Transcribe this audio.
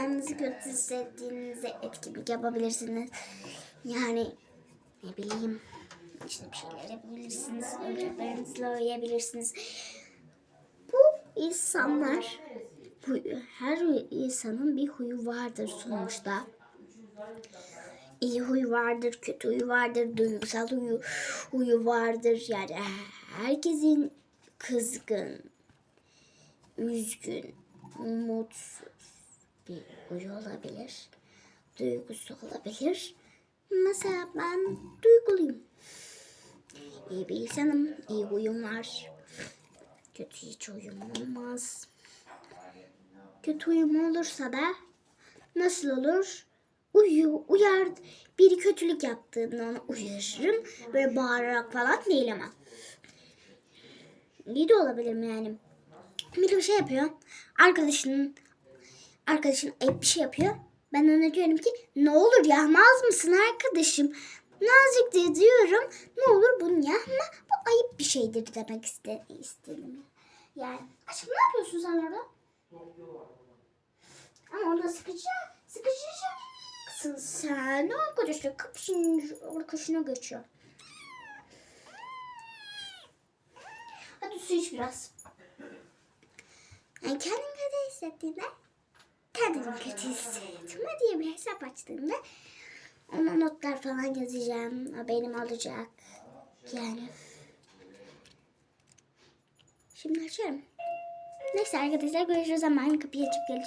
kendinizi kötü hissettiğinizde etkinlik yapabilirsiniz. Yani ne bileyim işte bir şeyler yapabilirsiniz. Oyuncaklarınızla oynayabilirsiniz. Bu insanlar huyu, her insanın bir huyu vardır sonuçta. İyi huyu vardır, kötü huyu vardır, duygusal huyu, huyu vardır. Yani herkesin kızgın, üzgün, mutsuz bir huyu olabilir. Duygusu olabilir. Mesela ben duyguluyum. İyi bir insanım, iyi huyum var. Kötü hiç huyum olmaz. Kötü huyum olursa da nasıl olur? Uyu, uyar. Biri kötülük yaptığında onu uyarırım. Böyle bağırarak falan değil ama. İyi de olabilirim yani. Biri bir şey yapıyor. Arkadaşının arkadaşın ayıp bir şey yapıyor. Ben ona diyorum ki ne olur yapmaz mısın arkadaşım? Nazik de diyorum. Ne olur bunu yapma. Bu ayıp bir şeydir demek iste istedim. Yani aşkım ne yapıyorsun sen orada? Ama orada sıkıcı. Sıkıcıcaksın sen. Arkadaşlar kapışın arkadaşına geçiyor. Hadi su iç biraz. Yani kendini kötü hissettiğinde kendini kötü hissetme diye bir hesap açtığında ona notlar falan yazacağım. O benim olacak. Yani. Şimdi açıyorum. Neyse arkadaşlar görüşürüz ama ben kapıyı açıp geleceğim.